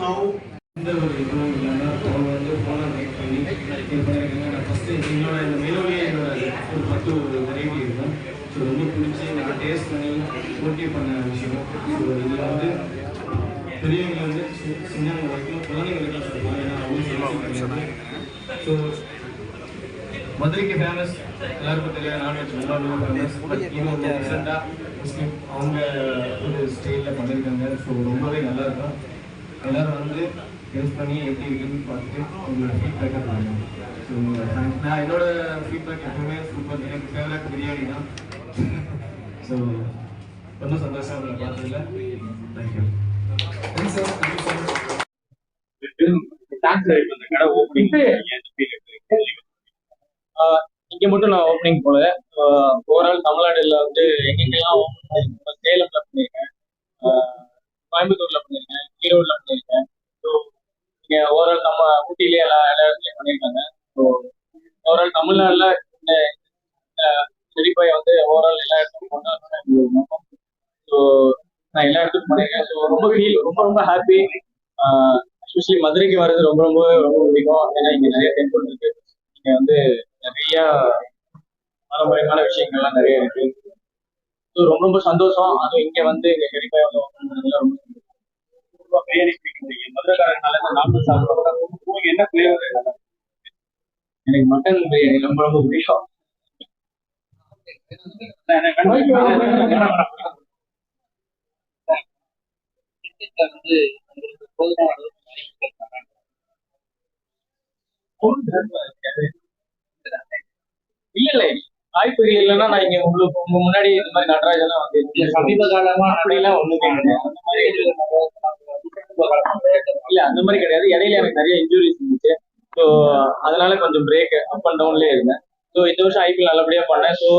Now எந்த ஒரு இதுவும் இல்லைன்னா அவங்க வந்து ஃபோனை மேக் பண்ணி இது பண்ணியிருக்காங்க நான் ஃபஸ்ட்டு என்னோட இந்த மெனுவிலே என்னோட ஒரு பத்து வெரைட்டி இருக்கும். ஸோ ரொம்ப பிடிச்சி நான் டேஸ்ட் பண்ணி மோட்டிவ் பண்ண விஷயம். ஸோ இதில் வந்து பெரியவங்க வந்து சின்னவங்க வரைக்கும் குழந்தைங்களுக்கு சொல்லலாம் ஏன்னா அவங்க ஸோ மதுரைக்கு ஃபேமஸ் எல்லாருக்கும் தெரியாது நான்வெஜ் ரொம்ப ஃபேமஸ் வந்து ரீசெண்டாக முஸ்லீம் அவங்க ஒரு ஸ்டைலில் பண்ணியிருக்காங்க ஸோ ரொம்பவே நல்லா இருக்கும் எல்லாரும் வந்து டேஸ்ட் பண்ணி எப்படி இருக்குன்னு பார்த்துட்டு உங்களோட ஃபீட்பேக்கை பாருங்க ஸோ நான் என்னோட ஃபீட்பேக் எப்பவுமே சூப்பர் எனக்கு ஃபேவரட் பிரியாணி தான். ஸோ ரொம்ப சந்தோஷம் உங்களை பார்த்ததுல. Thank you you. So much. டாக்ஸ் ரைட் அந்த கடை ஓப்பனிங் இங்க மட்டும் நான் ஓப்பனிங் போல. ஓவரால் தமிழ்நாடுல வந்து எங்கெங்கெல்லாம் open பண்ணிருக்கேன். சேலம்ல பண்ணியிருக்கேன் கோயம்புத்தூர்ல பண்ணியிருக்கேன் ஈரோடுல பண்ணியிருக்கேன் ஸோ இங்க ஓவரால் நம்ம ஊட்டிலேயே எல்லா எல்லா இடத்துலயும் பண்ணியிருக்காங்க ஸோ ஓவரால் தமிழ்நாடுல இந்த செடிப்பாய் வந்து ஓவரால் எல்லா இடத்துக்கும் கொண்டு ஸோ நான் எல்லா இடத்துக்கும் பண்ணியிருக்கேன் ஸோ ரொம்ப ஃபீல் ரொம்ப ரொம்ப ஹாப்பி எஸ்பெஷலி மதுரைக்கு வர்றது ரொம்ப ரொம்ப ரொம்ப பிடிக்கும். ஏன்னா இங்க நிறைய டெம்பிள் இருக்கு இங்க வந்து நிறைய பாரம்பரியமான விஷயங்கள்லாம் நிறைய இருக்கு ஸோ ரொம்ப ரொம்ப சந்தோஷம். அதுவும் இங்க வந்து இங்க செடிப்பாய் வந்து பண்ணதுல ரொம்ப. ரொம்ப பிரியாணி பிடிக்கும் மதுரைக்காரனால இந்த நாட்டு சாப்பிடுறது உங்களுக்கு என்ன ஃபிளேவர் எனக்கு மட்டன் பிரியாணி ரொம்ப ரொம்ப பிடிக்கும். வந்து போதுமான இல்ல இல்ல. வாய்ப்பு இல்லைன்னா நான் இங்க உங்களுக்கு உங்க முன்னாடி இந்த மாதிரி நடராஜெல்லாம் வந்து சமீப காலமா அப்படிலாம் கிடையாது. அந்த மாதிரி இல்ல அந்த மாதிரி கிடையாது. இடையில எனக்கு நிறைய இன்ஜுரிஸ் இருந்துச்சு. ஸோ அதனால கொஞ்சம் பிரேக் அப் அண்ட் டவுன்லேயே இருந்தேன். ஸோ இந்த வருஷம் ஐபிஎல் நல்லபடியா பண்ணேன். ஸோ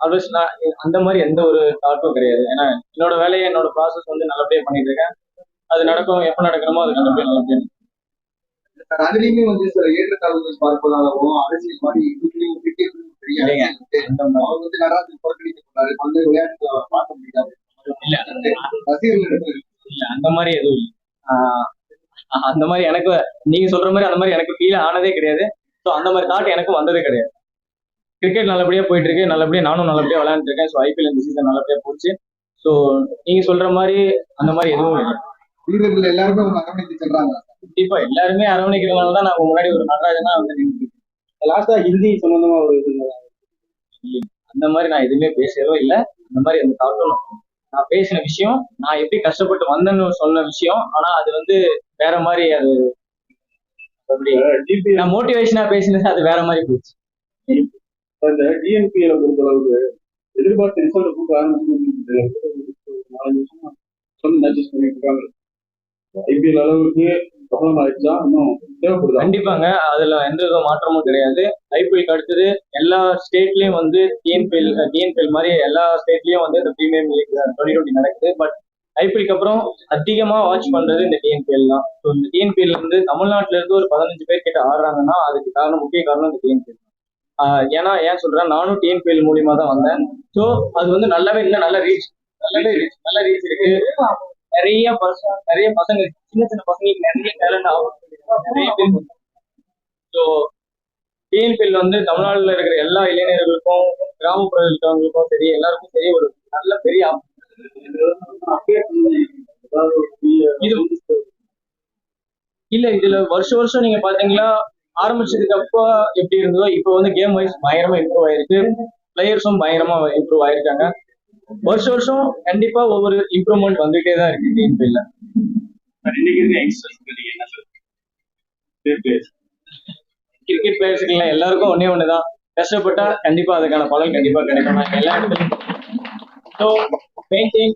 ஆல்வேஸ் நான் அந்த மாதிரி எந்த ஒரு தாட்டும் கிடையாது. ஏன்னா என்னோட வேலையை என்னோட ப்ராசஸ் வந்து நல்லபடியா பண்ணிட்டு இருக்கேன். அது நடக்கும் எப்போ நடக்கணுமோ அது நல்லபடியா நல்லபடியா அதுலயுமே வந்து சில ஏற்றத்தாழ்வுகள் பார்ப்பதாகவும் அரசியல் மாதிரி இதுலயும் இருக்கு. அவர் வந்து நடராஜன் புறக்கணிக்கப்பட்டாரு அந்த விளையாட்டுல அவரை பார்க்க முடியாது ரசிகர்கள் இல்ல அந்த மாதிரி எதுவும் அந்த மாதிரி எனக்கு நீங்க சொல்ற மாதிரி அந்த மாதிரி எனக்கு ஃபீல் ஆனதே கிடையாது. ஸோ அந்த மாதிரி தாட் எனக்கு வந்ததே கிடையாது. கிரிக்கெட் நல்லபடியா போயிட்டு இருக்கு நல்லபடியா நானும் நல்லபடியா விளையாண்டுட்டு இருக்கேன் ஸோ ஐபிஎல் இந்த சீசன் நல்லபடியா போச்சு. ஸோ நீங்க சொல்ற மாதிரி அந்த மாதிரி எதுவும் இல்லை. வீரர்கள் எல்லாருமே அவங்க அரவணைத்து செல்றாங்க. கண்டிப்பா எல்லாருமே அரவணைக்கிறதுனால தான் நான் முன்னாடி ஒரு நடராஜனா வந்து லாஸ்டா ஹிந்தி சம்பந்தமா ஒரு இது. அந்த மாதிரி நான் எதுவுமே பேசவே இல்லை. அந்த மாதிரி அந்த தாட்டும் நான் பேசின விஷயம் நான் எப்படி கஷ்டப்பட்டு வந்தேன்னு சொன்ன விஷயம் ஆனா அது வந்து வேற மாதிரி அது நான் மோட்டிவேஷனா பேசினது அது வேற மாதிரி போச்சு. அந்த டிஎன்பிஎல பொறுத்த அளவுக்கு எதிர்பார்த்த ரிசல்ட் கொடுக்க ஆரம்பிச்சு நாலஞ்சு வருஷமா சொன்ன மேட்சஸ் பண்ணிட்டு இருக்காங்க. ஐபிஎல் அளவுக்கு ப்ராப்ளம் ஆயிடுச்சா இன்னும் தேவைப்படுது? கண்டிப்பாங்க. அதுல எந்த வித மாற்றமும் கிடையாது. ஐபிஎல்க்கு அடுத்தது எல்லா ஸ்டேட்லயும் வந்து டிஎன்பிஎல் டிஎன்பிஎல் மாதிரி எல்லா ஸ்டேட்லயும் வந்து இந்த பிரீமியம் லீக் டுவெண்ட்டி டுவெண்ட்டி நடக்குது. பட் ஐபிஎல்க்கு அப்புறம் அதிகமா வாட்ச் பண்றது இந்த டிஎன்பிஎல் தான். ஸோ இந்த டிஎன்பிஎல் வந்து தமிழ்நாட்டுல இருந்து ஒரு பதினஞ்சு பேர் கிட்ட ஆடுறாங்கன்னா அதுக்கு காரணம் முக்கிய காரணம் இந்த டிஎன்பிஎல் ஏன்னா ஏன் சொல்றேன் நானும் டிஎன்பிஎல் மூலியமா தான் வந்தேன். ஸோ அது வந்து நல்லாவே இல்லை நல்ல ரீச் நல்லாவே ரீச் நல்ல ரீச் இருக்கு. நிறைய பசங்க நிறைய பசங்க சின்ன சின்ன பசங்களுக்கு நிறைய டேலண்ட் ஆகும். நிறைய பேர் ஸோ டிஎன்பிஎல் வந்து தமிழ்நாட்டில் இருக்கிற எல்லா இளைஞர்களுக்கும் கிராமப்புற இருக்கிறவங்களுக்கும் சரி எல்லாருக்கும் சரி ஒரு நல்ல பெரிய இது இல்ல இதுல வருஷம் வருஷம் நீங்க பாத்தீங்களா ஆரம்பிச்சதுக்கு அப்ப எப்படி இருந்ததோ இப்போ வந்து கேம் வைஸ் பயங்கரமா இம்ப்ரூவ் ஆயிருக்கு. பிளேயர்ஸும் பயங்கரமா இம்ப்ரூவ் ஆயிருக்காங்க. வருஷ வருஷம் கண்டிப்பா ஒவ்வொரு இம்ப்ரூவ்மெண்ட் வந்துகிட்டே தான் இருக்கு. நீங்க என்ன கிரிக்கெட் பிளேயர்ஸுக்கு எல்லாருக்கும் ஒன்னே ஒண்ணுதான். கஷ்டப்பட்டா கண்டிப்பா அதுக்கான பலன் கண்டிப்பா கிடைக்கும். எல்லா இடத்துலையும் ஸோ பெயிண்டிங்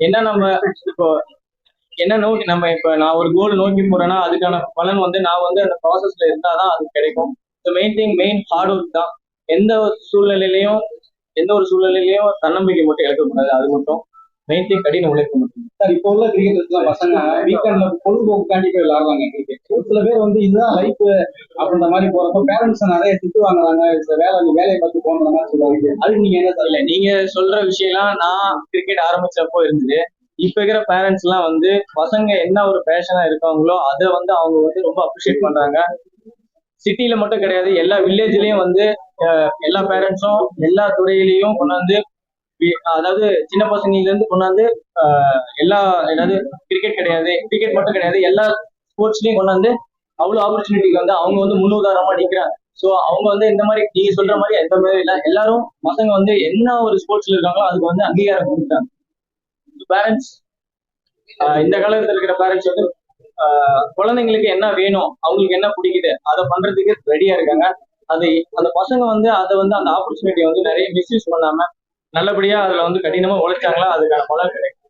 என்ன நம்ம இப்போ என்ன நோக்கி நம்ம இப்போ நான் ஒரு கோல் நோக்கி போறேன்னா அதுக்கான பலன் வந்து நான் வந்து அந்த ப்ராசஸ்ல இருந்தாதான் அது கிடைக்கும். So main thing main hard work தான். எந்த சூழ்நிலையிலையும் எந்த ஒரு சூழ்நிலையிலையும் தன்னம்பிக்கை மட்டும் இழக்கக்கூடாது அது மட்டும் மெயின் திங் கடின உழைப்பு மட்டும். சார் இப்போ உள்ள கிரிக்கெட்டர்ஸ்லாம் பசங்க வீக்கெண்ட்ல பொழுதுபோக்குக்காண்டி போய் விளையாடுறாங்க கிரிக்கெட் ஒரு சில பேர் வந்து இதுதான் லைஃப் அப்படின்ற மாதிரி போறப்ப பேரண்ட்ஸ் நிறைய திட்டு வாங்குறாங்க. வேலை வேலையை பார்த்து போன்ற மாதிரி சொல்லுவாங்க அதுக்கு நீங்க என்ன இல்ல நீங்க சொல்ற விஷயம்லாம் நான் கிரிக்கெட் ஆரம்பிச்சப்போ இருந்தது. இப்ப இருக்கிற பேரண்ட்ஸ் எல்லாம் வந்து பசங்க என்ன ஒரு பேஷனா இருக்காங்களோ அதை வந்து அவங்க வந்து ரொம்ப அப்ரிஷியேட் பண்றாங்க. சிட்டியில மட்டும் கிடையாது எல்லா வில்லேஜ்லயும் வந்து எல்லா பேரண்ட்ஸும் எல்லா துறையிலையும் கொண்டாந்து அதாவது சின்ன பசங்கள்ல இருந்து கொண்டாந்து எல்லா ஏதாவது கிரிக்கெட் கிடையாது கிரிக்கெட் மட்டும் கிடையாது எல்லா ஸ்போர்ட்ஸ்லயும் கொண்டாந்து அவ்வளவு ஆப்பர்ச்சுனிட்டிக்கு வந்து அவங்க வந்து முன்னுதாரணமா நிக்கிறாங்க. சோ அவங்க வந்து இந்த மாதிரி நீங்க சொல்ற மாதிரி எந்த மாதிரி இல்ல எல்லாரும் பசங்க வந்து என்ன ஒரு ஸ்போர்ட்ஸ்ல இருக்காங்களோ அதுக்கு வந்து அங்கீகாரம் கொடுத்தாங்க பேரண்ட்ஸ் இந்த காலத்துல இருக்கிற பேரண்ட்ஸ் வந்து குழந்தைங்களுக்கு என்ன வேணும் அவங்களுக்கு என்ன பிடிக்குது அதை பண்றதுக்கு ரெடியா இருக்காங்க. அது அந்த பசங்க வந்து அதை வந்து அந்த ஆப்பர்ச்சுனிட்டியை வந்து நிறைய மிஸ்யூஸ் பண்ணாம நல்லபடியா அதுல வந்து கடினமா உழைச்சாங்களா அதுக்கான பலன் கிடைக்கும்.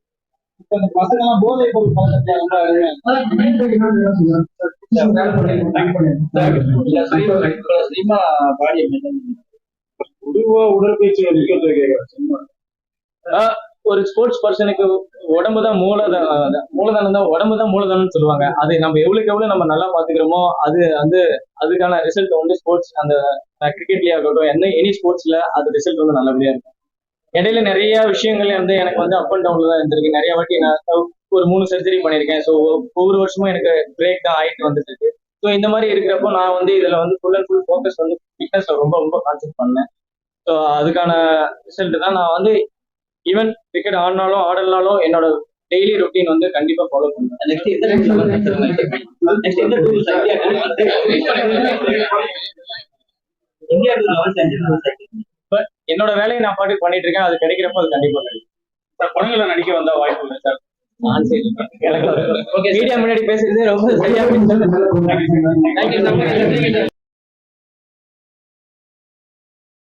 பசங்க எல்லாம் போதை பொருள் பழக்கத்துல ரொம்ப பொதுவா உடற்பயிற்சி ஒரு ஸ்போர்ட்ஸ் பர்சனுக்கு உடம்பு தான் மூலதனம் மூலதனம் தான் உடம்பு தான் மூலதனம்னு சொல்லுவாங்க. அது நம்ம எவ்வளவுக்கு எவ்வளவு நம்ம நல்லா பாத்துக்கிறோமோ அது வந்து அதுக்கான ரிசல்ட் வந்து ஸ்போர்ட்ஸ் அந்த கிரிக்கெட்லயே ஆகட்டும் என்ன எனி ஸ்போர்ட்ஸ்ல அது ரிசல்ட் வந்து நல்லபடியா இருக்கும். இடையில நிறைய விஷயங்கள் வந்து எனக்கு வந்து அப் அண்ட் டவுன்ல தான் இருந்திருக்கு. நிறைய வாட்டி நான் ஒரு மூணு சர்ஜரி பண்ணியிருக்கேன். ஸோ ஒவ்வொரு வருஷமும் எனக்கு பிரேக் தான் ஆயிட்டு வந்துட்டு இருக்கு. ஸோ இந்த மாதிரி இருக்கிறப்போ நான் வந்து இதுல வந்து ஃபுல் அண்ட் ஃபுல் ஃபோக்கஸ் வந்து ஃபிட்னஸ்ல ரொம்ப ரொம்ப கான்சென்ட் பண்ணேன். ஸோ அதுக்கான ரிசல்ட் தான் நான் வந்து ஈவன் கிரிக்கெட் ஆடினாலும் ஆடலனாலும் என்னோட டெய்லி ரொட்டீன் வந்து கண்டிப்பா ஃபாலோ பண்ணுவேன். பட் என்னோட வேலையை நான் பாட்டுக்கு பண்ணிட்டு இருக்கேன். அது கிடைக்கிறப்போ அது கண்டிப்பா கிடைக்கும். சார் படங்களை நடிக்க வந்தா வாய்ப்பு இல்லை சார். மீடியா முன்னாடி பேசுறது ரொம்ப சரியா